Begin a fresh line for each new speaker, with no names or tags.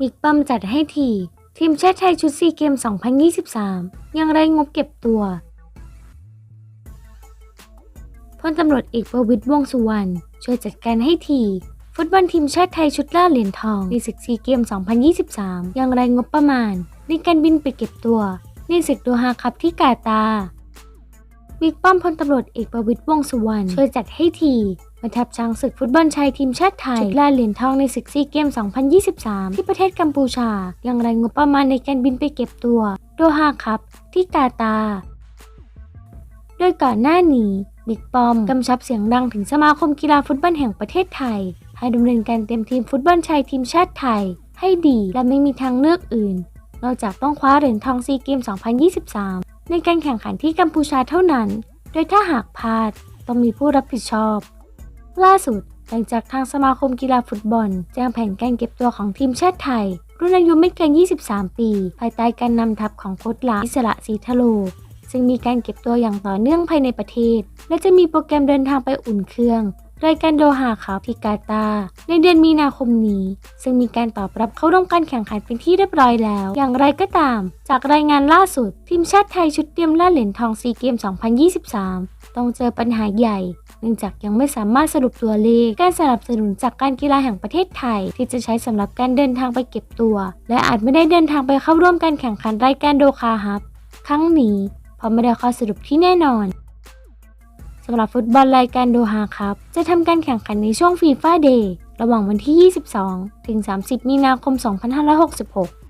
บิ๊กป้อมจัดให้ทีทีมชาติไทยชุดซีเกม 2023 ยังไรงบเก็บตัวพลตำรวจเอกประวิตรวงสุวรรณช่วยจัดการให้ที ฟุตบอลทีมชาติไทยชุดล่าเหรียญทองในศึกซีเกม 2023 ยังไรงบประมาณ ในการบินไปเก็บตัวในศึกโดฮาคัพที่กาตาร์บิ๊กป้อมพลตำรวจเอกประวิตรวงสุวรรณช่วยจัดให้ที มาทับช้างศึกฟุตบอลชายทีมชาติไทยชุดล่าเหรียญทองในศึกซีเกม 2023 ที่ประเทศกัมพูชา ยังไรงบประมาณในการบินไปเก็บตัวโดฮาคัพที่กาตาร์โดยก่อนหน้านี้บิ๊กปอมกำชับเสียงดังถึงสมาคมกีฬาฟุตบอลแห่งประเทศไทย ให้ดำเนินการเตรียมทีมฟุตบอลชายทีมชาติไทย ให้ดีและไม่มีทางเลือกอื่น นอกจากต้องคว้าเหรียญทองซีเกม 2023 ในการแข่งขันที่กัมพูชาเท่านั้น โดยถ้าหากพลาดต้องมีผู้รับผิดชอบ ล่าสุด หลังจากทางสมาคมกีฬาฟุตบอล แจ้งแผนการเก็บตัวของทีมชาติไทย รุ่นอายุไม่เกิน 23 ปี ภายใต้การนำทัพของโค้ชลาอิสระศรีทะโลซึ่งมีการเก็บตัวอย่างต่อเนื่องภายในประเทศ และจะมีโปรแกรมเดินทางไปอุ่นเครื่องรายการโดฮาครับที่กาตาในเดือนมีนาคมนี้ ซึ่งมีการตอบรับเข้าร่วมการแข่งขันเป็นที่เรียบร้อยแล้ว อย่างไรก็ตาม จากรายงานล่าสุด ทีมชาติไทยชุดเตรียมล่าเหรียญทองซีเกม 2023 ต้องเจอปัญหาใหญ่ เนื่องจากยังไม่สามารถสรุปตัวเลข การสนับสนุนจากการกีฬาแห่งประเทศไทย ที่จะใช้สำหรับการเดินทางไปเก็บตัว และอาจไม่ได้เดินทางไปเข้าร่วมการแข่งขันรายการโดคาฮับครั้งนี้เพราะไม่ได้ข้อสรุปที่แน่นอนสำหรับฟุตบอลรายการโดฮาครับ จะทำการแข่งขันในช่วงฟีฟ่าเดย์ระหว่างวันที่ 22 ถึง 30 มีนาคม 2566